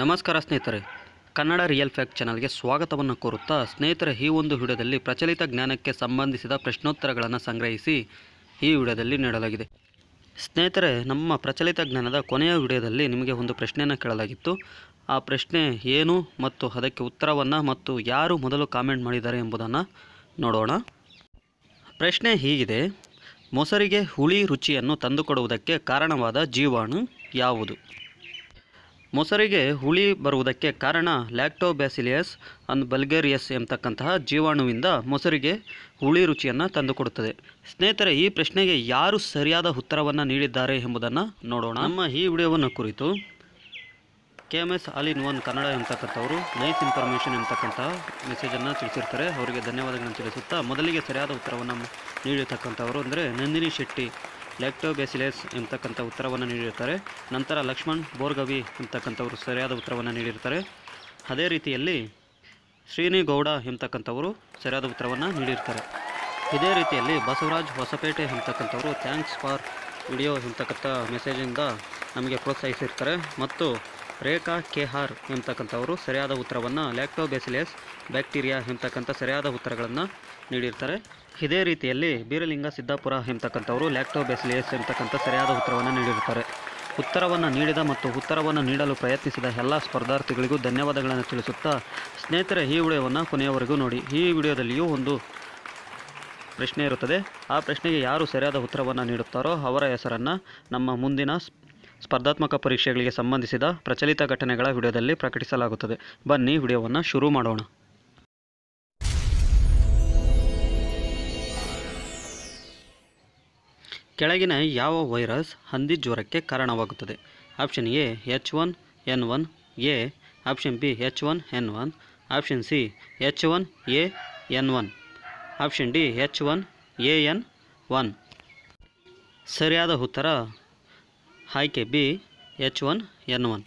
ನಮಸ್ಕಾರ ಸ್ನೇಹಿತರೆ. Kannada real fact ಚಾನಲ್ಗೆ ಸ್ವಾಗತವನ್ನು ಕೋರುತ್ತಾ ಸ್ನೇಹಿತರೆ, ಈ ಒಂದು ವಿಡಿಯೋದಲ್ಲಿ ಪ್ರಚಲಿತ ಜ್ಞಾನಕ್ಕೆ ಸಂಬಂಧಿಸಿದ ಪ್ರಶ್ನೋತ್ತರಗಳನ್ನು ಸಂಗ್ರಹಿಸಿ ಈ ವಿಡಿಯೋದಲ್ಲಿ ನೀಡಲಾಗಿದೆ. ಸ್ನೇಹಿತರೆ, ನಮ್ಮ ಪ್ರಚಲಿತ ಜ್ಞಾನದ ಕೊನೆಯ ವಿಡಿಯೋದಲ್ಲಿ ನಿಮಗೆ ಒಂದು ಪ್ರಶ್ನೆಯನ್ನು ಕೇಳಲಾಗಿತ್ತು. ಆ ಪ್ರಶ್ನೆ ಏನು ಮತ್ತು ಅದಕ್ಕೆ ಉತ್ತರವನ್ನು ಮತ್ತು ಯಾರು ಮೊದಲು ಕಾಮೆಂಟ್ ಮಾಡಿದ್ದಾರೆ ಎಂಬುದನ್ನು ನೋಡೋಣ. ಪ್ರಶ್ನೆ ಹೀಗಿದೆ. ಮೊಸರಿಗೆ ಹುಳಿ ರುಚಿಯನ್ನು ತಂದುಕೊಡುವುದಕ್ಕೆ ಕಾರಣವಾದ ಜೀವಾಣು ಯಾವುದು? ಮೊಸರಿಗೆ ಹುಳಿ ಬರುವುದಕ್ಕೆ ಕಾರಣ ಲ್ಯಾಕ್ಟೋಬ್ಯಾಸಿಲಿಯಸ್, ಅನ್ ಬಲ್ಗೇರಿಯಸ್ ಎಂಬತಕ್ಕಂತಹ ಜೀವಾಣುವಿಂದ ಮೊಸರಿಗೆ ಹುಳಿ ರುಚಿಯನ್ನು ತಂದುಕೊಡುತ್ತದೆ. ಸ್ನೇಹಿತರೆ, ಈ ಪ್ರಶ್ನೆಗೆ ಯಾರು ಸರಿಯಾದ ಉತ್ತರವನ್ನು ನೀಡಿದ್ದಾರೆ ಎಂಬುದನ್ನು ನೋಡೋಣ. ನಮ್ಮ ಈ ವಿಡಿಯೋವನ್ನು ಕುರಿತು K M S all one Kannada ಎಂಬತಕ್ಕಂಥವರು, nice information ಎಂಬತಕ್ಕಂತಹ ಮೆಸೇಜನ್ನು ತಿಳಿಸಿರ್ತಾರೆ. ಅವರಿಗೆ ಧನ್ಯವಾದಗಳನ್ನು ತಿಳಿಸುತ್ತಾ, ಮೊದಲಿಗೆ ಸರಿಯಾದ ಉತ್ತರವನ್ನು ನೀಡಿರ್ತಕ್ಕಂಥವರು ಅಂದರೆ ನಂದಿನಿ ಶೆಟ್ಟಿ ಲ್ಯಾಕ್ಟೋಬ್ಯಾಸಿಲೆಸ್ ಎಂಬತಕ್ಕಂಥ ಉತ್ತರವನ್ನು ನೀಡಿರ್ತಾರೆ ನಂತರ ಲಕ್ಷ್ಮಣ್ ಬೋರ್ಗವಿ ಎಂಬತಕ್ಕಂಥವರು ಸರಿಯಾದ ಉತ್ತರವನ್ನು ನೀಡಿರ್ತಾರೆ ಅದೇ ರೀತಿಯಲ್ಲಿ ಶ್ರೀನಿಗೌಡ ಎಂಬತಕ್ಕಂಥವರು ಸರಿಯಾದ ಉತ್ತರವನ್ನು ನೀಡಿರ್ತಾರೆ ಇದೇ ರೀತಿಯಲ್ಲಿ ಬಸವರಾಜ್ ಹೊಸಪೇಟೆ ಎಂಬತಕ್ಕಂಥವರು ಥ್ಯಾಂಕ್ಸ್ ಫಾರ್ ವಿಡಿಯೋ ಎಂಬತಕ್ಕಂಥ ಮೆಸೇಜಿಂದ ನಮಗೆ ಪ್ರೋತ್ಸಾಹಿಸಿರ್ತಾರೆ. ಮತ್ತು ರೇಖಾ ಕೆ ಆರ್ ಎಂಬತಕ್ಕಂಥವರು ಸರಿಯಾದ ಉತ್ತರವನ್ನು ಲ್ಯಾಕ್ಟೋಬೆಸಿಲಿಯಸ್ ಬ್ಯಾಕ್ಟೀರಿಯಾ ಎಂಬತಕ್ಕಂಥ ಸರಿಯಾದ ಉತ್ತರಗಳನ್ನು ನೀಡಿರ್ತಾರೆ. ಇದೇ ರೀತಿಯಲ್ಲಿ ಬೀರಲಿಂಗ ಸಿದ್ದಾಪುರ ಎಂಬತಕ್ಕಂಥವರು ಲ್ಯಾಕ್ಟೋಬೆಸಿಲಿಯಸ್ ಎಂಬತಕ್ಕಂಥ ಸರಿಯಾದ ಉತ್ತರವನ್ನು ನೀಡಿರ್ತಾರೆ. ಉತ್ತರವನ್ನು ನೀಡಿದ ಮತ್ತು ಉತ್ತರವನ್ನು ನೀಡಲು ಪ್ರಯತ್ನಿಸಿದ ಎಲ್ಲ ಸ್ಪರ್ಧಾರ್ಥಿಗಳಿಗೂ ಧನ್ಯವಾದಗಳನ್ನು ತಿಳಿಸುತ್ತಾ ಸ್ನೇಹಿತರೆ, ಈ ವಿಡಿಯೋವನ್ನು ಕೊನೆಯವರೆಗೂ ನೋಡಿ. ಈ ವಿಡಿಯೋದಲ್ಲಿಯೂ ಒಂದು ಪ್ರಶ್ನೆ ಇರುತ್ತದೆ. ಆ ಪ್ರಶ್ನೆಗೆ ಯಾರು ಸರಿಯಾದ ಉತ್ತರವನ್ನು ನೀಡುತ್ತಾರೋ ಅವರ ಹೆಸರನ್ನು ನಮ್ಮ ಮುಂದಿನ ಸ್ಪರ್ಧಾತ್ಮಕ ಪರೀಕ್ಷೆಗಳಿಗೆ ಸಂಬಂಧಿಸಿದ ಪ್ರಚಲಿತ ಘಟನೆಗಳ ವಿಡಿಯೋದಲ್ಲಿ ಪ್ರಕಟಿಸಲಾಗುತ್ತದೆ. ಬನ್ನಿ, ವಿಡಿಯೋವನ್ನು ಶುರು ಮಾಡೋಣ. ಕೆಳಗಿನ ಯಾವ ವೈರಸ್ ಹಂದಿ ಜ್ವರಕ್ಕೆ ಕಾರಣವಾಗುತ್ತದೆ? Option A, H one, N one, A, option B, H one, N one, option C, H one, A, N one, option D, H one, A, N one. ಸರಿಯಾದ ಉತ್ತರ ಆಯ್ಕೆ B, H one, N one.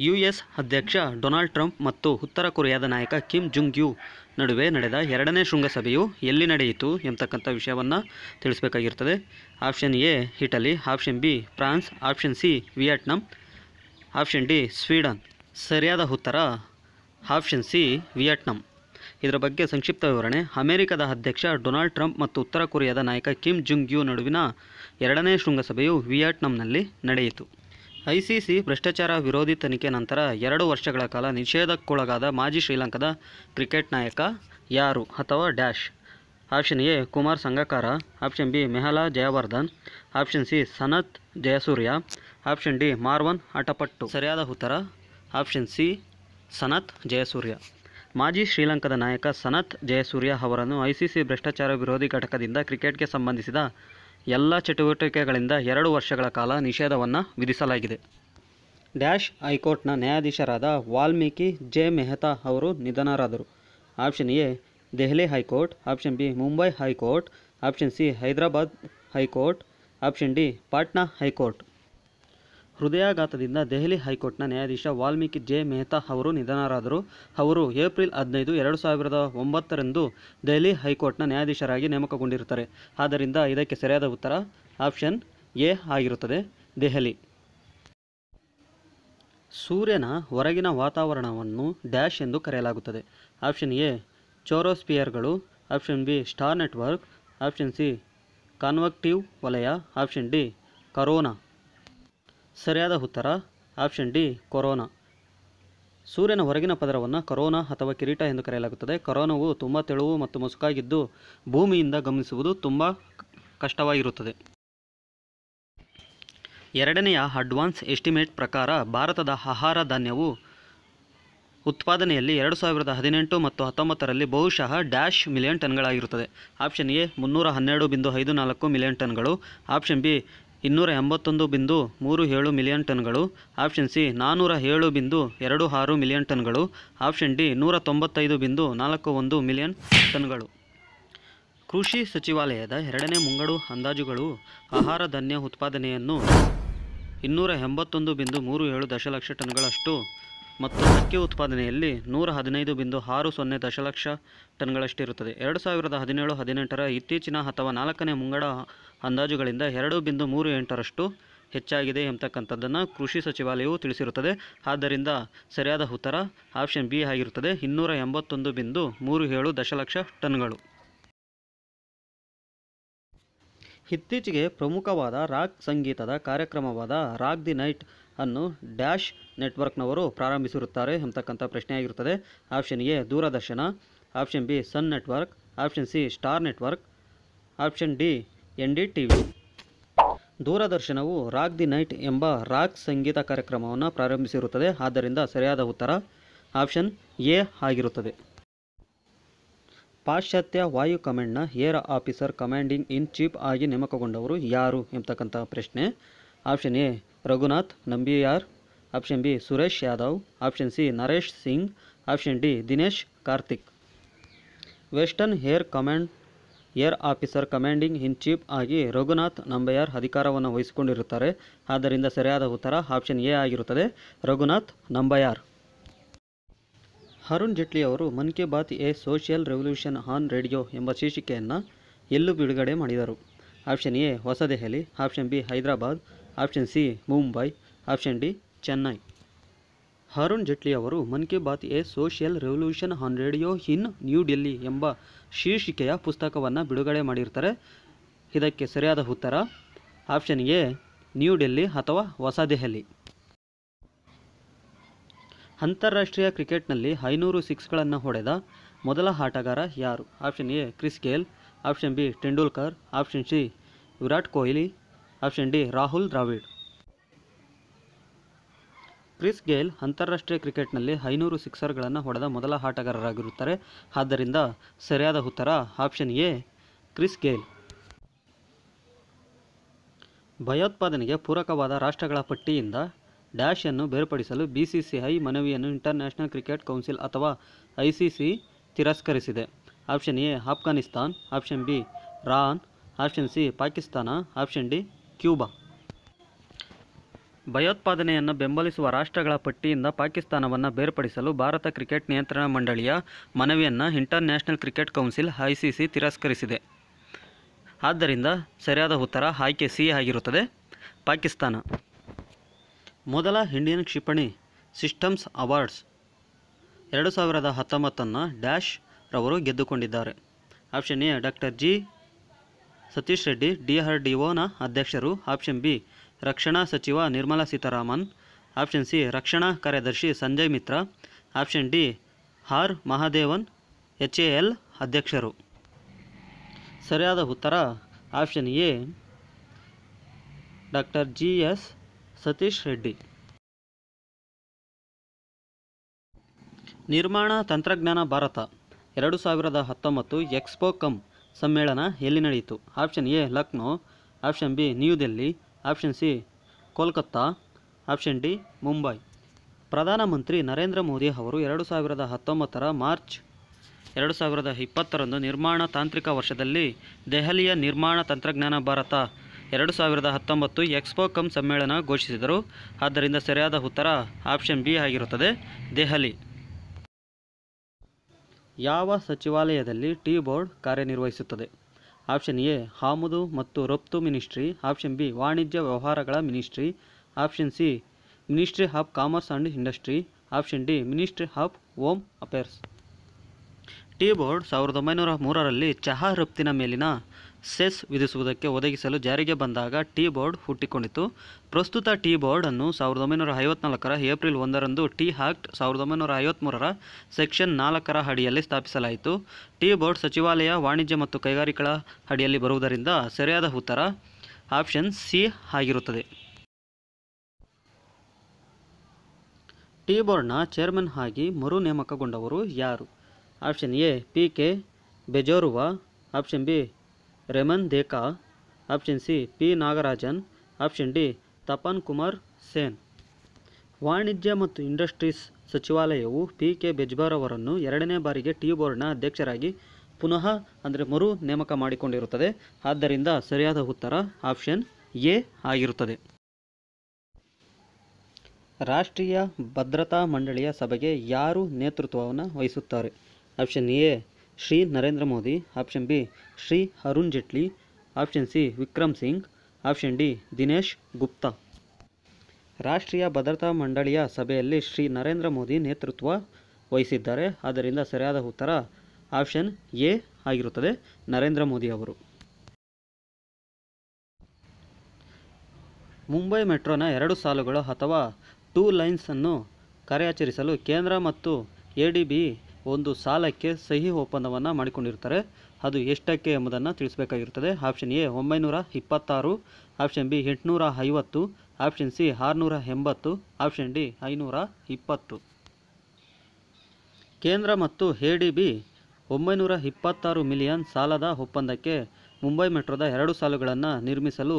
U S ಅಧ್ಯಕ್ಷ Donald Trump ಮತ್ತು ಉತ್ತರ ಕೊರಿಯಾದ ನಾಯಕ Kim Jung you ನಡುವೆ ನಡೆದ ಎರಡನೇ ಶೃಂಗಸಭೆಯು ಎಲ್ಲಿ ನಡೆಯಿತು ಎಂಬತಕ್ಕಂಥ ವಿಷಯವನ್ನು ತಿಳಿಸಬೇಕಾಗಿರ್ತದೆ. Option A, Italy. Option B, France. Option C, Vietnam. Option D, Sweden. ಸರಿಯಾದ ಉತ್ತರ ಆಪ್ಷನ್ ಸಿ, ವಿಯೆಟ್ನಾಂ. ಇದರ ಬಗ್ಗೆ ಸಂಕ್ಷಿಪ್ತ ವಿವರಣೆ. ಅಮೆರಿಕದ ಅಧ್ಯಕ್ಷ ಡೊನಾಲ್ಡ್ ಟ್ರಂಪ್ ಮತ್ತು ಉತ್ತರ ಕೊರಿಯಾದ ನಾಯಕ ಕಿಮ್ ಜುಂಗ್ ಯು ನಡುವಿನ ಎರಡನೇ ಶೃಂಗಸಭೆಯು ವಿಯೆಟ್ನಾಂನಲ್ಲಿ ನಡೆಯಿತು. ಐಸಿಸಿ ಭ್ರಷ್ಟಾಚಾರ ವಿರೋಧಿ ತನಿಖೆ ನಂತರ ಎರಡು ವರ್ಷಗಳ ಕಾಲ ನಿಷೇಧಕ್ಕೊಳಗಾದ ಮಾಜಿ ಶ್ರೀಲಂಕಾದ ಕ್ರಿಕೆಟ್ ನಾಯಕ ಯಾರು ಅಥವಾ dash? Option A, Kumar Sangakkara. Option B, Mahela Jayawardene. Option C, Sanath Jayasuriya. Option D, Marvan Atapattu. ಸರಿಯಾದ ಉತ್ತರ? Option C, Sanath Jayasuriya. ಮಾಜಿ ಶ್ರೀಲಂಕಾದ ನಾಯಕ ಸನತ್ ಜಯಸೂರ್ಯ ಅವರನ್ನು ಐಸಿಸಿ ಭ್ರಷ್ಟಾಚಾರ ವಿರೋಧಿ ಘಟಕದಿಂದ ಕ್ರಿಕೆಟ್ಗೆ ಸಂಬಂಧಿಸಿದ ಎಲ್ಲ ಚಟುವಟಿಕೆಗಳಿಂದ ಎರಡು ವರ್ಷಗಳ ಕಾಲ ನಿಷೇಧವನ್ನು ವಿಧಿಸಲಾಗಿದೆ. ಡ್ಯಾಶ್ ಹೈಕೋರ್ಟ್ನ ನ್ಯಾಯಾಧೀಶರಾದ ವಾಲ್ಮೀಕಿ ಜೆ. ಮೆಹ್ತಾ ಅವರು ನಿಧನರಾದರು. Option A, Delhi high court, option B, Mumbai high court, option C, Hyderabad high court, option D, Patna high court. ಹೃದಯಾಘಾತದಿಂದ ದೆಹಲಿ ಹೈಕೋರ್ಟ್ನ ನ್ಯಾಯಾಧೀಶ ವಾಲ್ಮೀಕಿ ಜೆ. ಮೆಹ್ತಾ ಅವರು ನಿಧನರಾದರು. ಅವರು ಏಪ್ರಿಲ್ ಹದಿನೈದು, ಎರಡು ಸಾವಿರದ ಒಂಬತ್ತರಂದು ದೆಹಲಿ ಹೈಕೋರ್ಟ್ನ ನ್ಯಾಯಾಧೀಶರಾಗಿ ನೇಮಕಗೊಂಡಿರುತ್ತಾರೆ. ಆದ್ದರಿಂದ ಇದಕ್ಕೆ ಸರಿಯಾದ ಉತ್ತರ ಆಪ್ಷನ್ ಎ ಆಗಿರುತ್ತದೆ. ದೆಹಲಿ. ಸೂರ್ಯನ ಹೊರಗಿನ ವಾತಾವರಣವನ್ನು ಡ್ಯಾಶ್ ಎಂದು ಕರೆಯಲಾಗುತ್ತದೆ. Option A, ಚೋರೋಸ್ಪಿಯರ್ಗಳು. Option B, star network. Option C, convective ವಲಯ. Option D, corona. ಸರಿಯಾದ ಉತ್ತರ, ಆಪ್ಷನ್ ಡಿ, ಕೊರೋನಾ. ಸೂರ್ಯನ ಹೊರಗಿನ ಪದರವನ್ನು ಕೊರೋನಾ ಅಥವಾ ಕಿರೀಟ ಎಂದು ಕರೆಯಲಾಗುತ್ತದೆ. ಕರೋನಾವು ತುಂಬ ತೆಳುವು ಮತ್ತು ಮುಸುಕಾಗಿದ್ದು ಭೂಮಿಯಿಂದ ಗಮನಿಸುವುದು ತುಂಬ ಕಷ್ಟವಾಗಿರುತ್ತದೆ. ಎರಡನೆಯ ಅಡ್ವಾನ್ಸ್ ಎಸ್ಟಿಮೇಟ್ ಪ್ರಕಾರ ಭಾರತದ ಆಹಾರ ಧಾನ್ಯವು ಉತ್ಪಾದನೆಯಲ್ಲಿ ಎರಡು ಸಾವಿರದ ಹದಿನೆಂಟು ಮತ್ತು ಹತ್ತೊಂಬತ್ತರಲ್ಲಿ ಬಹುಶಃ ಡ್ಯಾಶ್ ಮಿಲಿಯನ್ ಟನ್ಗಳಾಗಿರುತ್ತದೆ. ಆಪ್ಷನ್ ಎ, ಮುನ್ನೂರ ಹನ್ನೆರಡು ಬಿಂದು ಐದು ನಾಲ್ಕು ಮಿಲಿಯನ್ ಟನ್ಗಳು. ಆಪ್ಷನ್ ಬಿ ಇನ್ನೂರ ಎಂಬತ್ತೊಂದು ಬಿಂದು ಮೂರು ಏಳು ಮಿಲಿಯನ್ ಟನ್ಗಳು, ಆಪ್ಷನ್ ಸಿ ನಾನ್ನೂರ ಏಳು ಬಿಂದು ಎರಡು ಆರು ಮಿಲಿಯನ್ ಟನ್ಗಳು, ಆಪ್ಷನ್ ಡಿ ನೂರ ತೊಂಬತ್ತೈದು ಬಿಂದು ನಾಲ್ಕು ಒಂದು ಮಿಲಿಯನ್ ಟನ್ಗಳು. ಕೃಷಿ ಸಚಿವಾಲಯದ ಎರಡನೇ ಮುಂಗಡು ಅಂದಾಜುಗಳು, ಆಹಾರ ಧಾನ್ಯ ಉತ್ಪಾದನೆಯನ್ನು ಇನ್ನೂರ ಎಂಬತ್ತೊಂದು ಬಿಂದು ಮೂರು ಏಳು ದಶಲಕ್ಷ ಟನ್ಗಳಷ್ಟು ಮತ್ತು ಅಕ್ಕಿ ಉತ್ಪಾದನೆಯಲ್ಲಿ ನೂರ ಹದಿನೈದು ಬಿಂದು ಆರು ಸೊನ್ನೆ ದಶಲಕ್ಷ ಟನ್ಗಳಷ್ಟಿರುತ್ತದೆ. ಎರಡು ಸಾವಿರದ ಹದಿನೇಳು ಹದಿನೆಂಟರ ಇತ್ತೀಚಿನ ಅಥವಾ ನಾಲ್ಕನೇ ಮುಂಗಡ ಅಂದಾಜುಗಳಿಂದ ಎರಡು ಬಿಂದು ಮೂರು ಎಂಟರಷ್ಟು ಹೆಚ್ಚಾಗಿದೆ ಎಂಬತಕ್ಕಂಥದ್ದನ್ನು ಕೃಷಿ ಸಚಿವಾಲಯವು ತಿಳಿಸಿರುತ್ತದೆ. ಆದ್ದರಿಂದ ಸರಿಯಾದ ಉತ್ತರ ಆಪ್ಷನ್ ಬಿ ಆಗಿರುತ್ತದೆ. ಇನ್ನೂರ ಎಂಬತ್ತೊಂದು ಬಿಂದು ಮೂರು ಏಳು ದಶಲಕ್ಷ ಟನ್ಗಳು. ಇತ್ತೀಚೆಗೆ ಪ್ರಮುಖವಾದ ರಾಕ್ ಸಂಗೀತದ ಕಾರ್ಯಕ್ರಮವಾದ ರಾಕ್ ದಿ ನೈಟ್ ಅನ್ನು ಡ್ಯಾಶ್ ನೆಟ್ವರ್ಕ್ನವರು ಪ್ರಾರಂಭಿಸಿರುತ್ತಾರೆ ಎಂಬತಕ್ಕಂಥ ಪ್ರಶ್ನೆಯಾಗಿರುತ್ತದೆ. Option A, Doordarshan. Option B, Sun Network. Option C, Star Network. Option D, N D T V. ದೂರದರ್ಶನವು rock the night ಎಂಬ ರಾಕ್ ಸಂಗೀತ ಕಾರ್ಯಕ್ರಮವನ್ನು ಪ್ರಾರಂಭಿಸಿರುತ್ತದೆ. ಆದ್ದರಿಂದ ಸರಿಯಾದ ಉತ್ತರ ಆಪ್ಷನ್ ಎ ಆಗಿರುತ್ತದೆ. ಪಾಶ್ಚಾತ್ಯ ವಾಯು ಕಮಾಂಡ್ನ air officer commanding in chief ಆಗಿ ನೇಮಕಗೊಂಡವರು ಯಾರು ಎಂಬತಕ್ಕಂಥ ಪ್ರಶ್ನೆ option A, Raghunath. Nambiar option B Suresh Yadav, option C Naresh Singh, option D Dinesh Karthik. Western air command air officer commanding in chief ಆಗಿ ರಘುನಾಥ್ ನಂಬಯಾರ್ ಅಧಿಕಾರವನ್ನು ವಹಿಸಿಕೊಂಡಿರುತ್ತಾರೆ. ಆದ್ದರಿಂದ ಸರಿಯಾದ ಉತ್ತರ ಆಪ್ಷನ್ ಎ ಆಗಿರುತ್ತದೆ. ರಘುನಾಥ್ ನಂಬಯಾರ್. ಅರುಣ್ ಜೇಟ್ಲಿ ಅವರು Mann ki Baat A social revolution on radio ಎಂಬ ಶೀರ್ಷಿಕೆಯನ್ನು ಎಲ್ಲೂ ಬಿಡುಗಡೆ ಮಾಡಿದರು. Option A ಹೊಸದೆಹಲಿ, option B Hyderabad, option C Mumbai, option D Chennai. Arun Jaitley ಅವರು Mann ki Baat A social revolution on radio in New Delhi ಎಂಬ ಶೀರ್ಷಿಕೆಯ ಪುಸ್ತಕವನ್ನು ಬಿಡುಗಡೆ ಮಾಡಿರ್ತಾರೆ. ಇದಕ್ಕೆ ಸರಿಯಾದ ಉತ್ತರ, ಆಪ್ಷನ್ ಎ, ನ್ಯೂ ಡೆಲ್ಲಿ ಅಥವಾ ಹೊಸದೆಹಲಿ. ಅಂತಾರಾಷ್ಟ್ರೀಯ ಕ್ರಿಕೆಟ್ನಲ್ಲಿ ಐನೂರು ಸಿಕ್ಸ್ಗಳನ್ನು ಹೊಡೆದ ಮೊದಲ ಆಟಗಾರ ಯಾರು? Option A, Chris Gayle. Option B, Tendulkar. Option C, Virat Kohli. Option D, Rahul Dravid. Chris Gayle ಅಂತಾರಾಷ್ಟ್ರೀಯ ಕ್ರಿಕೆಟ್ನಲ್ಲಿ ಐನೂರು ಸಿಕ್ಸರ್ಗಳನ್ನು ಹೊಡೆದ ಮೊದಲ ಆಟಗಾರರಾಗಿರುತ್ತಾರೆ. ಆದ್ದರಿಂದ ಸರಿಯಾದ ಉತ್ತರ ಆಪ್ಷನ್ ಎ, ಕ್ರಿಸ್ ಗೇಲ್. ಭಯೋತ್ಪಾದನೆಗೆ ಪೂರಕವಾದ ರಾಷ್ಟ್ರಗಳ ಪಟ್ಟಿಯಿಂದ ಡ್ಯಾಶ್ ಅನ್ನು ಬೇರ್ಪಡಿಸಲು ಬಿಸಿಸಿಐ ಮನವಿಯನ್ನು ಇಂಟರ್ನ್ಯಾಷನಲ್ ಕ್ರಿಕೆಟ್ ಕೌನ್ಸಿಲ್ ಅಥವಾ ಐಸಿಸಿ ತಿರಸ್ಕರಿಸಿದೆ. Option A, Afghanistan. Option B, Iran. Option C, Pakistan. Option D, Cuba. ಭಯೋತ್ಪಾದನೆಯನ್ನು ಬೆಂಬಲಿಸುವ ರಾಷ್ಟ್ರಗಳ ಪಟ್ಟಿಯಿಂದ ಪಾಕಿಸ್ತಾನವನ್ನು ಬೇರ್ಪಡಿಸಲು ಭಾರತ ಕ್ರಿಕೆಟ್ ನಿಯಂತ್ರಣ ಮಂಡಳಿಯ ಮನವಿಯನ್ನು ಇಂಟರ್ನ್ಯಾಷನಲ್ ಕ್ರಿಕೆಟ್ ಕೌನ್ಸಿಲ್ ಐಸಿಸಿ ತಿರಸ್ಕರಿಸಿದೆ. ಆದ್ದರಿಂದ ಸರಿಯಾದ ಉತ್ತರ ಆಯ್ಕೆ ಸಿ ಆಗಿರುತ್ತದೆ. ಪಾಕಿಸ್ತಾನ. ಮೊದಲ ಇಂಡಿಯನ್ ಕ್ಷಿಪಣಿ ಸಿಸ್ಟಮ್ಸ್ ಅವಾರ್ಡ್ಸ್ ಎರಡು ಸಾವಿರದ ಹತ್ತೊಂಬತ್ತನ್ನು ಡ್ಯಾಶ್ ರವರು ಗೆದ್ದುಕೊಂಡಿದ್ದಾರೆ. Option A doctor G Satish Reddy, D R D O ಅಧ್ಯಕ್ಷರು, ಆಪ್ಷನ್ ಬಿ ರಕ್ಷಣಾ ಸಚಿವ ನಿರ್ಮಲಾ ಸೀತಾರಾಮನ್, ಆಪ್ಷನ್ ಸಿ ರಕ್ಷಣಾ ಕಾರ್ಯದರ್ಶಿ Sanjay Mitra, option D R Mahadevan H A L ಅಧ್ಯಕ್ಷರು. ಸರಿಯಾದ ಉತ್ತರ option A doctor G S Satish Reddy. ನಿರ್ಮಾಣ ತಂತ್ರಜ್ಞಾನ ಭಾರತ ಎರಡು ಸಾವಿರದ ಹತ್ತೊಂಬತ್ತು ಎಕ್ಸ್ಪೋ ಕಮ್ ಸಮ್ಮೇಳನ ಎಲ್ಲಿ ನಡೆಯಿತು? Option A Lucknow, option B New Delhi option C, Kolkata. Option D, Mumbai. ಪ್ರಧಾನಮಂತ್ರಿ ನರೇಂದ್ರ ಮೋದಿ ಅವರು ಎರಡು ಸಾವಿರದ ಹತ್ತೊಂಬತ್ತರ ಮಾರ್ಚ್, ಎರಡು ಸಾವಿರದ ಇಪ್ಪತ್ತರಂದು ನಿರ್ಮಾಣ ತಾಂತ್ರಿಕ ವರ್ಷದಲ್ಲಿ ದೆಹಲಿಯ ನಿರ್ಮಾಣ ತಂತ್ರಜ್ಞಾನ ಭಾರತ ಎರಡು ಸಾವಿರದ ಹತ್ತೊಂಬತ್ತು ಎಕ್ಸ್ಪೋ ಕಮ್ ಸಮ್ಮೇಳನ ಘೋಷಿಸಿದರು. ಆದ್ದರಿಂದ ಸರಿಯಾದ ಉತ್ತರ ಆಪ್ಷನ್ ಬಿ ಆಗಿರುತ್ತದೆ, ದೆಹಲಿ. ಯಾವ ಸಚಿವಾಲಯದಲ್ಲಿ ಟೀ ಬೋರ್ಡ್ ಕಾರ್ಯನಿರ್ವಹಿಸುತ್ತದೆ? ಆಪ್ಷನ್ ಎ ಆಮದು ಮತ್ತು ರಫ್ತು ಮಿನಿಸ್ಟ್ರಿ. ಆಪ್ಷನ್ ಬಿ, ವಾಣಿಜ್ಯ ವ್ಯವಹಾರಗಳ ministry. Option C, ministry of commerce and industry. Option D, ministry of home affairs. Tea board ಸಾವಿರದ ಒಂಬೈನೂರ ಮೂರರಲ್ಲಿ ಚಹಾ ರಫ್ತಿನ ಮೇಲಿನ ಸೆಸ್ ವಿಧಿಸುವುದಕ್ಕೆ ಒದಗಿಸಲು ಜಾರಿಗೆ ಬಂದಾಗ ಟೀ ಬೋರ್ಡ್ ಹುಟ್ಟಿಕೊಂಡಿತು ಪ್ರಸ್ತುತ ಟೀ ಬೋರ್ಡ್ ಅನ್ನು ಸಾವಿರದ ಒಂಬೈನೂರ ಐವತ್ನಾಲ್ಕರ ಏಪ್ರಿಲ್ ಒಂದರಂದು ಟೀ ಆಕ್ಟ್ ಸಾವಿರದ ಒಂಬೈನೂರ ಐವತ್ಮೂರರ ಸೆಕ್ಷನ್ ನಾಲ್ಕರ ಅಡಿಯಲ್ಲಿ ಸ್ಥಾಪಿಸಲಾಯಿತು. ಟೀ ಬೋರ್ಡ್ ಸಚಿವಾಲಯ, ವಾಣಿಜ್ಯ ಮತ್ತು ಕೈಗಾರಿಕೆಗಳ ಅಡಿಯಲ್ಲಿ ಬರುವುದರಿಂದ ಸರಿಯಾದ ಉತ್ತರ ಆಪ್ಷನ್ ಸಿ ಆಗಿರುತ್ತದೆ. ಟೀ ಬೋರ್ಡ್ನ ಚೇರ್ಮನ್ ಆಗಿ ಮರು ನೇಮಕಗೊಂಡವರು ಯಾರು? Option A, P K Bezbaruah. Option B Ramen Deka option C P Nagarajan, option D Tapan Kumar Sen. ವಾಣಿಜ್ಯ ಮತ್ತು ಇಂಡಸ್ಟ್ರೀಸ್ ಸಚಿವಾಲಯವು ಪಿ ಕೆ ಬೆಜ್ಬಾರ್ ಅವರನ್ನು ಎರಡನೇ ಬಾರಿಗೆ ಟಿ ಬೋರ್ಡ್ನ ಅಧ್ಯಕ್ಷರಾಗಿ ಪುನಃ, ಅಂದರೆ ಮರು ನೇಮಕ ಮಾಡಿಕೊಂಡಿರುತ್ತದೆ. ಆದ್ದರಿಂದ ಸರಿಯಾದ ಉತ್ತರ ಆಪ್ಷನ್ ಎ ಆಗಿರುತ್ತದೆ. ರಾಷ್ಟ್ರೀಯ ಭದ್ರತಾ ಮಂಡಳಿಯ ಸಭೆಗೆ ಯಾರು ನೇತೃತ್ವವನ್ನು ವಹಿಸುತ್ತಾರೆ? Option A Shri Narendra Modi, option B, Shri Arun Jaitley, option C, Vikram Singh, option D, Dinesh Gupta. ರಾಷ್ಟ್ರೀಯ ಭದ್ರತಾ ಮಂಡಳಿಯ ಸಭೆಯಲ್ಲಿ ಶ್ರೀ ನರೇಂದ್ರ ಮೋದಿ ನೇತೃತ್ವ ವಹಿಸಿದ್ದಾರೆ. ಆದ್ದರಿಂದ ಸರಿಯಾದ ಉತ್ತರ ಆಪ್ಷನ್ ಎ ಆಗಿರುತ್ತದೆ. ನರೇಂದ್ರ ಮೋದಿ ಅವರು. ಮುಂಬೈ ಮೆಟ್ರೋನ ಎರಡು ಸಾಲುಗಳು ಅಥವಾ ಟೂ ಲೈನ್ಸನ್ನು ಕಾರ್ಯಾಚರಿಸಲು ಕೇಂದ್ರ ಮತ್ತು ಎ ಡಿ ಬಿ ಒಂದು ಸಾಲಕ್ಕೆ ಸಹಿ ಒಪ್ಪಂದವನ್ನು ಮಾಡಿಕೊಂಡಿರ್ತಾರೆ. ಅದು ಎಷ್ಟಕ್ಕೆ ಎಂಬುದನ್ನು ತಿಳಿಸಬೇಕಾಗಿರುತ್ತದೆ. ಆಪ್ಷನ್ ಎ, ಒಂಬೈನೂರ ಇಪ್ಪತ್ತಾರು. ಆಪ್ಷನ್ ಬಿ, ಎಂಟುನೂರ ಐವತ್ತು. ಆಪ್ಷನ್ ಸಿ, ಆರುನೂರ ಎಂಬತ್ತು. ಆಪ್ಷನ್ ಡಿ, ಐನೂರ ಇಪ್ಪತ್ತು. ಕೇಂದ್ರ ಮತ್ತು ಎ ಡಿ ಬಿ ಒಂಬೈನೂರ ಇಪ್ಪತ್ತಾರು ಮಿಲಿಯನ್ ಸಾಲದ ಒಪ್ಪಂದಕ್ಕೆ ಮುಂಬೈ ಮೆಟ್ರೋದ ಎರಡು ಸಾಲುಗಳನ್ನು ನಿರ್ಮಿಸಲು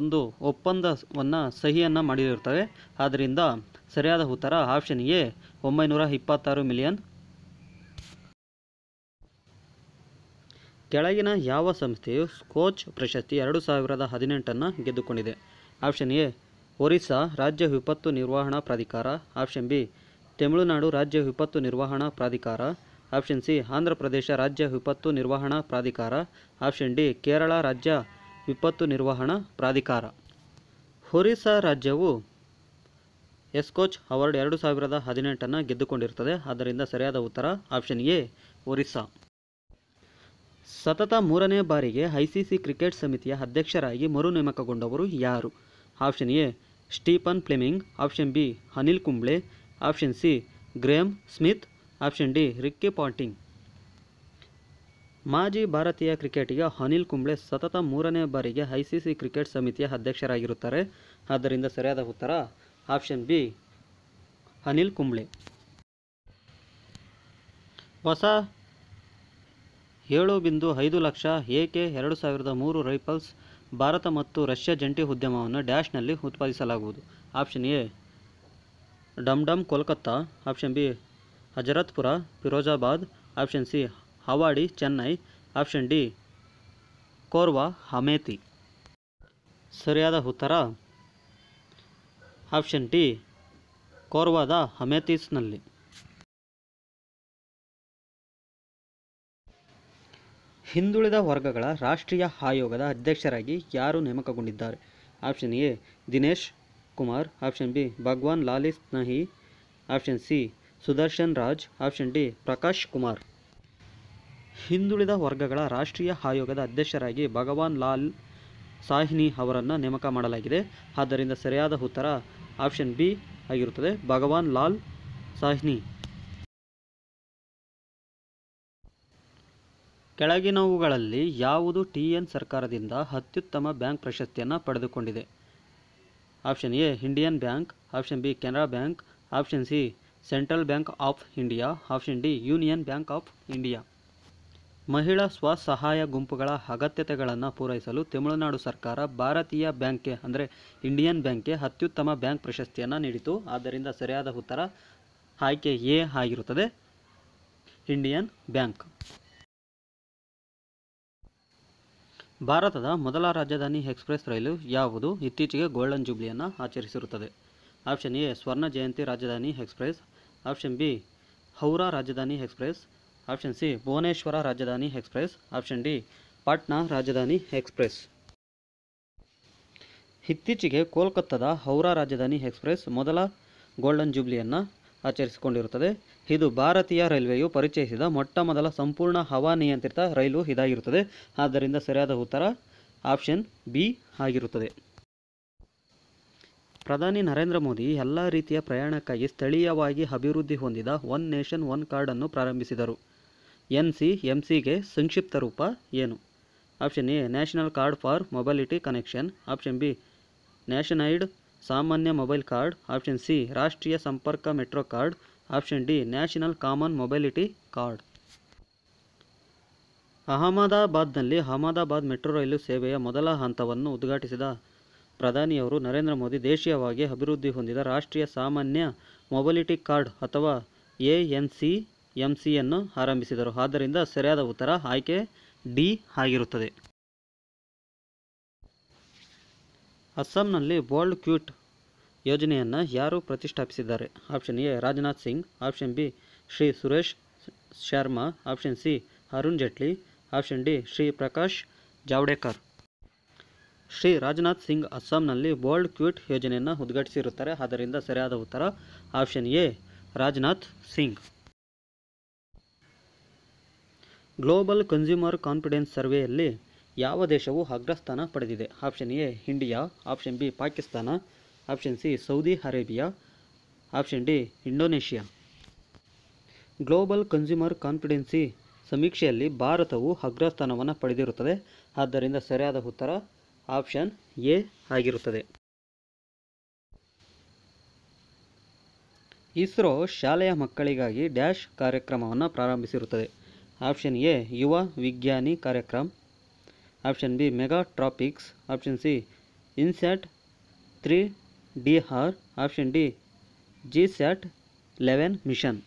ಒಂದು ಒಪ್ಪಂದವನ್ನು ಸಹಿಯನ್ನು ಮಾಡಿರುತ್ತವೆ. ಆದ್ದರಿಂದ ಸರಿಯಾದ ಉತ್ತರ ಆಪ್ಷನ್ ಎ, ಒಂಬೈನೂರ ಇಪ್ಪತ್ತಾರು ಮಿಲಿಯನ್ ಕೆಳಗಿನ ಯಾವ ಸಂಸ್ಥೆಯು ಸ್ಕೋಚ್ ಪ್ರಶಸ್ತಿ ಎರಡು ಸಾವಿರದ ಹದಿನೆಂಟನ್ನು ಗೆದ್ದುಕೊಂಡಿದೆ? ಆಪ್ಷನ್ ಎ, ಒರಿಸ್ಸಾ ರಾಜ್ಯ ವಿಪತ್ತು ನಿರ್ವಹಣಾ ಪ್ರಾಧಿಕಾರ. ಆಪ್ಷನ್ ಬಿ, ತಮಿಳುನಾಡು ರಾಜ್ಯ ವಿಪತ್ತು ನಿರ್ವಹಣಾ ಪ್ರಾಧಿಕಾರ. ಆಪ್ಷನ್ ಸಿ, ಆಂಧ್ರ ಪ್ರದೇಶ ರಾಜ್ಯ ವಿಪತ್ತು ನಿರ್ವಹಣಾ ಪ್ರಾಧಿಕಾರ. ಆಪ್ಷನ್ ಡಿ, ಕೇರಳ ರಾಜ್ಯ ವಿಪತ್ತು ನಿರ್ವಹಣಾ ಪ್ರಾಧಿಕಾರ. ಒರಿಸ್ಸಾ ರಾಜ್ಯವು ಎಸ್ಕೋಚ್ ಅವಾರ್ಡ್ ಎರಡು ಸಾವಿರದ ಹದಿನೆಂಟನ್ನು ಗೆದ್ದುಕೊಂಡಿರುತ್ತದೆ. ಆದ್ದರಿಂದ ಸರಿಯಾದ ಉತ್ತರ ಆಪ್ಷನ್ ಎ, ಒರಿಸ್ಸಾ. ಸತತ ಮೂರನೇ ಬಾರಿಗೆ ಐಸಿಸಿ ಕ್ರಿಕೆಟ್ ಸಮಿತಿಯ ಅಧ್ಯಕ್ಷರಾಗಿ ಮರು ನೇಮಕಗೊಂಡವರು ಯಾರು? Option A, Stephen Fleming. Option B, Anil Kumble. Option C, Graeme Smith. Option D, Ricky Ponting. ಮಾಜಿ ಭಾರತೀಯ ಕ್ರಿಕೆಟಿಗ ಅನಿಲ್ ಕುಂಬ್ಳೆ ಸತತ ಮೂರನೇ ಬಾರಿಗೆ ಐಸಿಸಿ ಕ್ರಿಕೆಟ್ ಸಮಿತಿಯ ಅಧ್ಯಕ್ಷರಾಗಿರುತ್ತಾರೆ. ಆದ್ದರಿಂದ ಸರಿಯಾದ ಉತ್ತರ, ಆಪ್ಷನ್ ಬಿ, ಅನಿಲ್ ಕುಂಬ್ಳೆ. ಹೊಸ ಏಳು ಬಿಂದು ಐದು ಲಕ್ಷ ಎಕೆ ಎರಡು ಸಾವಿರದ ಮೂರು ರೈಫಲ್ಸ್, ಭಾರತ ಮತ್ತು ರಷ್ಯಾ ಜಂಟಿ ಉದ್ಯಮವನ್ನು ಡ್ಯಾಶ್ನಲ್ಲಿ ಉತ್ಪಾದಿಸಲಾಗುವುದು. Option A Dum Dum Kolkata. Option B, Hazratpur, Firozabad. Option C, Avadi, Chennai. Option D, Korwa, Amethi. ಸರಿಯಾದ ಉತ್ತರ? ಆಪ್ಷನ್ ಡಿ, ಕೋರ್ವಾದ ಅಮೇಥಿಸ್ನಲ್ಲಿ ಹಿಂದುಳಿದ ವರ್ಗಗಳ ರಾಷ್ಟ್ರೀಯ ಆಯೋಗದ ಅಧ್ಯಕ್ಷರಾಗಿ ಯಾರು ನೇಮಕಗೊಂಡಿದ್ದಾರೆ? Option A, Dinesh Kumar. Option B, Bhagwan Lal Sahni option C, Sudarshan Raj. Option D, Prakash Kumar. ಹಿಂದುಳಿದ ವರ್ಗಗಳ ರಾಷ್ಟ್ರೀಯ ಆಯೋಗದ ಅಧ್ಯಕ್ಷರಾಗಿ ಭಗವಾನ್ ಲಾಲ್ ಸಾಹಿನಿ ಅವರನ್ನು ನೇಮಕ ಮಾಡಲಾಗಿದೆ. ಆದ್ದರಿಂದ ಸರಿಯಾದ ಉತ್ತರ ಆಪ್ಷನ್ ಬಿ ಆಗಿರುತ್ತದೆ. ಭಗವಾನ್ ಲಾಲ್ ಸಾಹ್ನಿ. ಕೆಳಗಿನವುಗಳಲ್ಲಿ ಯಾವುದು ಟಿ ಎನ್ ಸರ್ಕಾರದಿಂದ ಅತ್ಯುತ್ತಮ ಬ್ಯಾಂಕ್ ಪ್ರಶಸ್ತಿಯನ್ನು ಪಡೆದುಕೊಂಡಿದೆ? Option A, Indian Bank. Option B, Canara Bank. Option C, Central Bank of India. Option D, Union Bank of India. ಮಹಿಳಾ ಸ್ವಸಹಾಯ ಗುಂಪುಗಳ ಅಗತ್ಯತೆಗಳನ್ನು ಪೂರೈಸಲು ತಮಿಳುನಾಡು ಸರ್ಕಾರ ಭಾರತೀಯ ಬ್ಯಾಂಕ್ಗೆ, ಅಂದರೆ ಇಂಡಿಯನ್ ಬ್ಯಾಂಕ್ಗೆ ಅತ್ಯುತ್ತಮ ಬ್ಯಾಂಕ್ ಪ್ರಶಸ್ತಿಯನ್ನು ನೀಡಿತು. ಆದ್ದರಿಂದ ಸರಿಯಾದ ಉತ್ತರ ಆಯ್ಕೆ ಎ ಆಗಿರುತ್ತದೆ. Indian Bank. ಭಾರತದ ಮೊದಲ ರಾಜಧಾನಿ ಎಕ್ಸ್ಪ್ರೆಸ್ ರೈಲು ಯಾವುದು? ಇತ್ತೀಚೆಗೆ ಗೋಲ್ಡನ್ ಜೂಬ್ಲಿಯನ್ನು ಆಚರಿಸಿರುತ್ತದೆ. ಆಪ್ಷನ್ ಎ, ಸ್ವರ್ಣ ಜಯಂತಿ ರಾಜಧಾನಿ ಎಕ್ಸ್ಪ್ರೆಸ್. ಆಪ್ಷನ್ ಬಿ, ಹೌರಾ ರಾಜಧಾನಿ ಎಕ್ಸ್ಪ್ರೆಸ್. ಆಪ್ಷನ್ ಸಿ, ಭುವನೇಶ್ವರ ರಾಜಧಾನಿ ಎಕ್ಸ್ಪ್ರೆಸ್. ಆಪ್ಷನ್ ಡಿ, ಪಾಟ್ನಾ ರಾಜಧಾನಿ ಎಕ್ಸ್ಪ್ರೆಸ್. ಇತ್ತೀಚೆಗೆ ಕೋಲ್ಕತ್ತಾದ ಹೌರಾ ರಾಜಧಾನಿ ಎಕ್ಸ್ಪ್ರೆಸ್ ಮೊದಲ ಗೋಲ್ಡನ್ ಜೂಬ್ಲಿಯನ್ನು ಆಚರಿಸಿಕೊಂಡಿರುತ್ತದೆ. ಇದು ಭಾರತೀಯ ರೈಲ್ವೆಯು ಪರಿಚಯಿಸಿದ ಮೊಟ್ಟ ಮೊದಲ ಸಂಪೂರ್ಣ ಹವಾನಿಯಂತ್ರಿತ ರೈಲು ಇದಾಗಿರುತ್ತದೆ. ಆದ್ದರಿಂದ ಸರಿಯಾದ ಉತ್ತರ ಆಪ್ಷನ್ ಬಿ ಆಗಿರುತ್ತದೆ. ಪ್ರಧಾನಿ ನರೇಂದ್ರ ಮೋದಿ ಎಲ್ಲ ರೀತಿಯ ಪ್ರಯಾಣಕ್ಕಾಗಿ ಸ್ಥಳೀಯವಾಗಿ ಅಭಿವೃದ್ಧಿ ಹೊಂದಿದ ಒನ್ ನೇಷನ್, ಒನ್ ಕಾರ್ಡನ್ನು ಪ್ರಾರಂಭಿಸಿದರು. ಎನ್ ಸಿ ಎಂ ಸಿಗೆ ಸಂಕ್ಷಿಪ್ತ ರೂಪ ಏನು? Option A, national card for mobility connection. Option B, nationwide ಸಾಮಾನ್ಯ ಮೊಬೈಲ್ ಕಾರ್ಡ್, ಆಪ್ಷನ್ ಸಿ, ರಾಷ್ಟ್ರೀಯ ಸಂಪರ್ಕ metro card, option D, national common mobility card. ಅಹಮದಾಬಾದ್ನಲ್ಲಿ ಅಹಮದಾಬಾದ್ ಮೆಟ್ರೋ ರೈಲು ಸೇವೆಯ ಮೊದಲ ಹಂತವನ್ನು ಉದ್ಘಾಟಿಸಿದ ಪ್ರಧಾನಿಯವರು ನರೇಂದ್ರ ಮೋದಿ, ದೇಶೀಯವಾಗಿ ಅಭಿವೃದ್ಧಿ ಹೊಂದಿದ ರಾಷ್ಟ್ರೀಯ ಸಾಮಾನ್ಯ ಮೊಬಿಲಿಟಿ ಕಾರ್ಡ್ ಅಥವಾ ಎ ಎನ್ ಸಿ, ಎಂ ಸಿಯನ್ನು ಆರಂಭಿಸಿದರು. ಆದ್ದರಿಂದ ಸರಿಯಾದ ಉತ್ತರ ಆಯ್ಕೆ ಡಿ ಆಗಿರುತ್ತದೆ. ಅಸ್ಸಾಂನಲ್ಲಿ ಬೋಲ್ಡ್ ಕ್ಯೂಟ್ ಯೋಜನೆಯನ್ನು ಯಾರು ಪ್ರತಿಷ್ಠಾಪಿಸಿದ್ದಾರೆ? Option A, Rajnath Singh. Option B, Shri Suresh Sharma. Option C, Arun Jaitley. Option D, Shri Prakash Javadekar. Shri Rajnath Singh ಅಸ್ಸಾಂನಲ್ಲಿ ಬೋಲ್ಡ್ ಕ್ಯೂಟ್ ಯೋಜನೆಯನ್ನು ಉದ್ಘಾಟಿಸಿರುತ್ತಾರೆ. ಆದ್ದರಿಂದ ಸರಿಯಾದ ಉತ್ತರ, option A, Rajnath Singh. Global consumer confidence ಸರ್ವೆಯಲ್ಲಿ ಯಾವ ದೇಶವು ಅಗ್ರಸ್ಥಾನ ಪಡೆದಿದೆ? Option A India option B Pakistan. Option C Saudi Arabia option D Indonesia global consumer confidence ಸಮೀಕ್ಷೆಯಲ್ಲಿ ಭಾರತವು ಅಗ್ರಸ್ಥಾನವನ್ನು ಪಡೆದಿರುತ್ತದೆ. ಆದ್ದರಿಂದ ಸರಿಯಾದ ಉತ್ತರ ಆಪ್ಷನ್ ಎ ಆಗಿರುತ್ತದೆ. ಇಸ್ರೋ ಶಾಲೆಯ ಮಕ್ಕಳಿಗಾಗಿ ಡ್ಯಾಶ್ ಕಾರ್ಯಕ್ರಮವನ್ನು ಪ್ರಾರಂಭಿಸಿರುತ್ತದೆ. ಆಪ್ಷನ್ ಎ ಯುವ ವಿಜ್ಞಾನಿ ಕಾರ್ಯಕ್ರಮ. Option B Megha Tropiques option C INSAT three D R option D GSAT eleven mission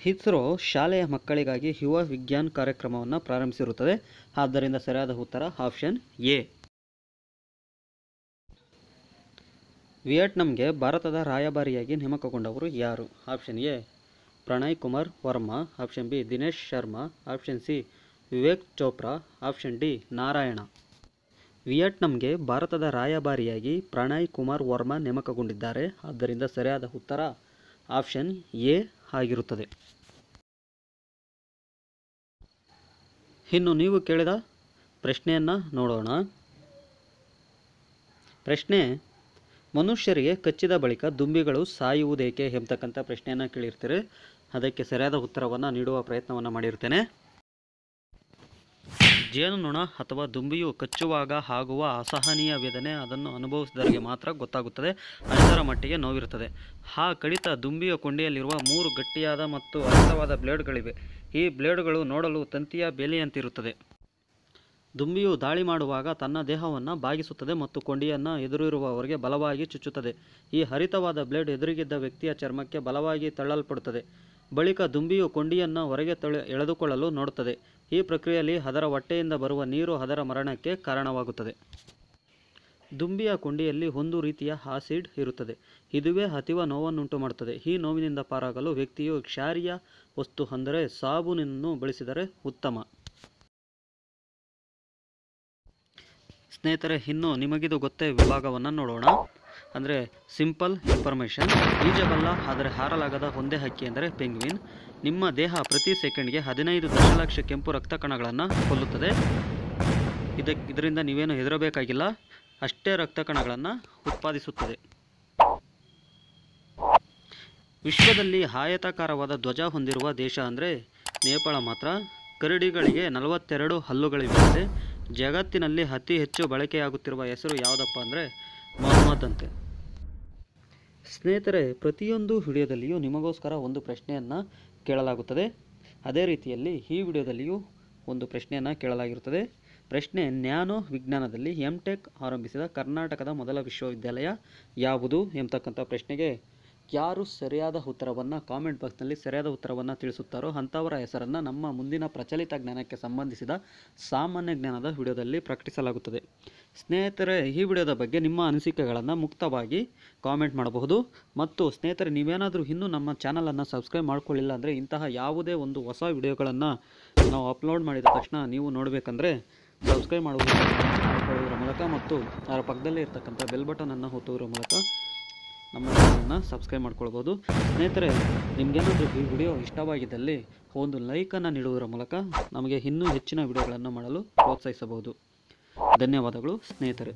ISRO ಶಾಲೆಯ ಮಕ್ಕಳಿಗಾಗಿ ಯುವ ವಿಜ್ಞಾನ್ ಕಾರ್ಯಕ್ರಮವನ್ನು ಪ್ರಾರಂಭಿಸಿರುತ್ತದೆ. ಆದ್ದರಿಂದ ಸರಿಯಾದ ಉತ್ತರ ಆಪ್ಷನ್ ಎ ವಿಯೆಟ್ನಾಂಗೆ ಭಾರತದ ರಾಯಭಾರಿಯಾಗಿ ನೇಮಕಗೊಂಡವರು ಯಾರು? Option A Pranay Kumar Verma. Option B Dinesh Sharma. Option C Vivek Chopra, option D, Narayan. ವಿಯೆಟ್ನಾಂಗೆ ಭಾರತದ ರಾಯಭಾರಿಯಾಗಿ ಪ್ರಣಯ್ ಕುಮಾರ್ ವರ್ಮಾ ನೇಮಕಗೊಂಡಿದ್ದಾರೆ. ಆದ್ದರಿಂದ ಸರಿಯಾದ ಉತ್ತರ ಆಪ್ಷನ್ ಎ ಆಗಿರುತ್ತದೆ. ಇನ್ನು ನೀವು ಕೇಳಿದ ಪ್ರಶ್ನೆಯನ್ನು ನೋಡೋಣ. ಪ್ರಶ್ನೆ, ಮನುಷ್ಯರಿಗೆ ಕಚ್ಚಿದ ಬಳಿಕ ದುಂಬಿಗಳು ಸಾಯುವುದೇಕೆ ಎಂಬತಕ್ಕಂಥ ಪ್ರಶ್ನೆಯನ್ನು ಕೇಳಿರ್ತೀರಿ. ಅದಕ್ಕೆ ಸರಿಯಾದ ಉತ್ತರವನ್ನು ನೀಡುವ ಪ್ರಯತ್ನವನ್ನು ಮಾಡಿರ್ತೇನೆ. ಜೇನುನೊಣ ಅಥವಾ ದುಂಬಿಯು ಕಚ್ಚುವಾಗ ಆಗುವ ಅಸಹನೀಯ ವೇದನೆ ಅದನ್ನು ಅನುಭವಿಸಿದವರಿಗೆ ಮಾತ್ರ ಗೊತ್ತಾಗುತ್ತದೆ. ಅಷ್ಟರ ಮಟ್ಟಿಗೆ ನೋವಿರುತ್ತದೆ. ಆ ಕಡಿತ ದುಂಬಿಯ ಕೊಂಡಿಯಲ್ಲಿರುವ ಮೂರು ಗಟ್ಟಿಯಾದ ಮತ್ತು ಅರ್ಥವಾದ ಬ್ಲೇಡ್ಗಳಿವೆ. ಈ ಬ್ಲೇಡ್ಗಳು ನೋಡಲು ತಂತಿಯ ಬೇಲಿಯಂತಿರುತ್ತದೆ. ದುಂಬಿಯು ದಾಳಿ ಮಾಡುವಾಗ ತನ್ನ ದೇಹವನ್ನು ಬಾಗಿಸುತ್ತದೆ ಮತ್ತು ಕೊಂಡಿಯನ್ನು ಎದುರಿರುವವರಿಗೆ ಬಲವಾಗಿ ಚುಚ್ಚುತ್ತದೆ. ಈ ಹರಿತವಾದ ಬ್ಲೇಡ್ ಎದುರಿಗಿದ್ದ ವ್ಯಕ್ತಿಯ ಚರ್ಮಕ್ಕೆ ಬಲವಾಗಿ ತಳ್ಳಲ್ಪಡುತ್ತದೆ. ಬಳಿಕ ದುಂಬಿಯು ಕೊಂಡಿಯನ್ನು ಹೊರಗೆ ತಳೆ ಎಳೆದುಕೊಳ್ಳಲು ನೋಡುತ್ತದೆ. ಈ ಪ್ರಕ್ರಿಯೆಯಲ್ಲಿ ಅದರ ಹೊಟ್ಟೆಯಿಂದ ಬರುವ ನೀರು ಅದರ ಮರಣಕ್ಕೆ ಕಾರಣವಾಗುತ್ತದೆ. ದುಂಬಿಯ ಕೊಂಡಿಯಲ್ಲಿ ಒಂದು ರೀತಿಯ ಆಸಿಡ್ ಇರುತ್ತದೆ. ಇದುವೇ ಅತೀವ ನೋವನ್ನುಂಟು ಮಾಡುತ್ತದೆ. ಈ ನೋವಿನಿಂದ ಪಾರಾಗಲು ವ್ಯಕ್ತಿಯು ಕ್ಷಾರಿಯ ವಸ್ತು ಅಂದರೆ ಸಾಬೂನನ್ನು ಬಳಸಿದರೆ ಉತ್ತಮ. ಸ್ನೇಹಿತರೆ, ಇನ್ನು ನಿಮಗಿದು ಗೊತ್ತೇ ವಿಭಾಗವನ್ನು ನೋಡೋಣ. ಅಂದರೆ ಸಿಂಪಲ್ ಇನ್ಫಾರ್ಮೇಷನ್ ಈಜಬಲ್ಲ ಆದರೆ ಹಾರಲಾಗದ ಒಂದೇ ಹಕ್ಕಿ ಅಂದರೆ ಪೆಂಗ್ವಿನ್. ನಿಮ್ಮ ದೇಹ ಪ್ರತಿ ಸೆಕೆಂಡ್ಗೆ ಹದಿನೈದು ದಶಲಕ್ಷ ಕೆಂಪು ರಕ್ತ ಕಣಗಳನ್ನು ಕೊಲ್ಲುತ್ತದೆ. ಇದಕ್ಕೆ ಇದರಿಂದ ನೀವೇನು ಹೆದರಬೇಕಾಗಿಲ್ಲ. ಅಷ್ಟೇ ರಕ್ತ ಕಣಗಳನ್ನು ಉತ್ಪಾದಿಸುತ್ತದೆ. ವಿಶ್ವದಲ್ಲಿ ಆಯತಾಕಾರವಾದ ಧ್ವಜ ಹೊಂದಿರುವ ದೇಶ ಅಂದರೆ ನೇಪಾಳ ಮಾತ್ರ. ಕರಡಿಗಳಿಗೆ ನಲವತ್ತೆರಡು ಹಲ್ಲುಗಳಿವೆ. ಜಗತ್ತಿನಲ್ಲಿ ಅತಿ ಹೆಚ್ಚು ಬಳಕೆಯಾಗುತ್ತಿರುವ ಹೆಸರು ಯಾವುದಪ್ಪ ಅಂದರೆ ಅಂತೆ. ಸ್ನೇಹಿತರೆ, ಪ್ರತಿಯೊಂದು ವಿಡಿಯೋದಲ್ಲಿಯೂ ನಿಮಗೋಸ್ಕರ ಒಂದು ಪ್ರಶ್ನೆಯನ್ನು ಕೇಳಲಾಗುತ್ತದೆ. ಅದೇ ರೀತಿಯಲ್ಲಿ ಈ ವಿಡಿಯೋದಲ್ಲಿಯೂ ಒಂದು ಪ್ರಶ್ನೆಯನ್ನು ಕೇಳಲಾಗಿರುತ್ತದೆ. ಪ್ರಶ್ನೆ, ನ್ಯಾನೋ ವಿಜ್ಞಾನದಲ್ಲಿ ಎಂ ಟೆಕ್ ಆರಂಭಿಸಿದ ಕರ್ನಾಟಕದ ಮೊದಲ ವಿಶ್ವವಿದ್ಯಾಲಯ ಯಾವುದು ಎಂಬತಕ್ಕಂಥ ಪ್ರಶ್ನೆಗೆ ಯಾರು ಸರಿಯಾದ ಉತ್ತರವನ್ನು ಕಾಮೆಂಟ್ ಬಾಕ್ಸ್ನಲ್ಲಿ ಸರಿಯಾದ ಉತ್ತರವನ್ನು ತಿಳಿಸುತ್ತಾರೋ ಅಂಥವರ ಹೆಸರನ್ನು ನಮ್ಮ ಮುಂದಿನ ಪ್ರಚಲಿತ ಜ್ಞಾನಕ್ಕೆ ಸಂಬಂಧಿಸಿದ ಸಾಮಾನ್ಯ ಜ್ಞಾನದ ವಿಡಿಯೋದಲ್ಲಿ ಪ್ರಕಟಿಸಲಾಗುತ್ತದೆ. ಸ್ನೇಹಿತರೆ, ಈ ವಿಡಿಯೋದ ಬಗ್ಗೆ ನಿಮ್ಮ ಅನಿಸಿಕೆಗಳನ್ನು ಮುಕ್ತವಾಗಿ ಕಾಮೆಂಟ್ ಮಾಡಬಹುದು. ಮತ್ತು ಸ್ನೇಹಿತರೆ, ನೀವೇನಾದರೂ ಇನ್ನೂ ನಮ್ಮ ಚಾನಲನ್ನು ಸಬ್ಸ್ಕ್ರೈಬ್ ಮಾಡ್ಕೊಳ್ಳಿಲ್ಲ ಅಂದರೆ ಇಂತಹ ಯಾವುದೇ ಒಂದು ಹೊಸ ವಿಡಿಯೋಗಳನ್ನು ನಾವು ಅಪ್ಲೋಡ್ ಮಾಡಿದ ತಕ್ಷಣ ನೀವು ನೋಡಬೇಕಂದ್ರೆ ಸಬ್ಸ್ಕ್ರೈಬ್ ಮಾಡುವುದರ ಮೂಲಕ ಮತ್ತು ಅದರ ಪಕ್ಕದಲ್ಲೇ ಇರ್ತಕ್ಕಂಥ ಬೆಲ್ ಬಟನನ್ನು ಹೊತ್ತುವುದರ ಮೂಲಕ ನಮ್ಮ ಚಾನಲ್ನ ಸಬ್ಸ್ಕ್ರೈಬ್ ಮಾಡ್ಕೊಳ್ಬೋದು. ಸ್ನೇಹಿತರೆ ನಿಮಗೇನಾದರೂ ಈ ವಿಡಿಯೋ ಇಷ್ಟವಾಗಿದ್ದಲ್ಲಿ ಒಂದು ಲೈಕನ್ನು ನೀಡುವುದರ ಮೂಲಕ ನಮಗೆ ಇನ್ನೂ ಹೆಚ್ಚಿನ ವಿಡಿಯೋಗಳನ್ನು ಮಾಡಲು ಪ್ರೋತ್ಸಾಹಿಸಬಹುದು. ಧನ್ಯವಾದಗಳು ಸ್ನೇಹಿತರೆ.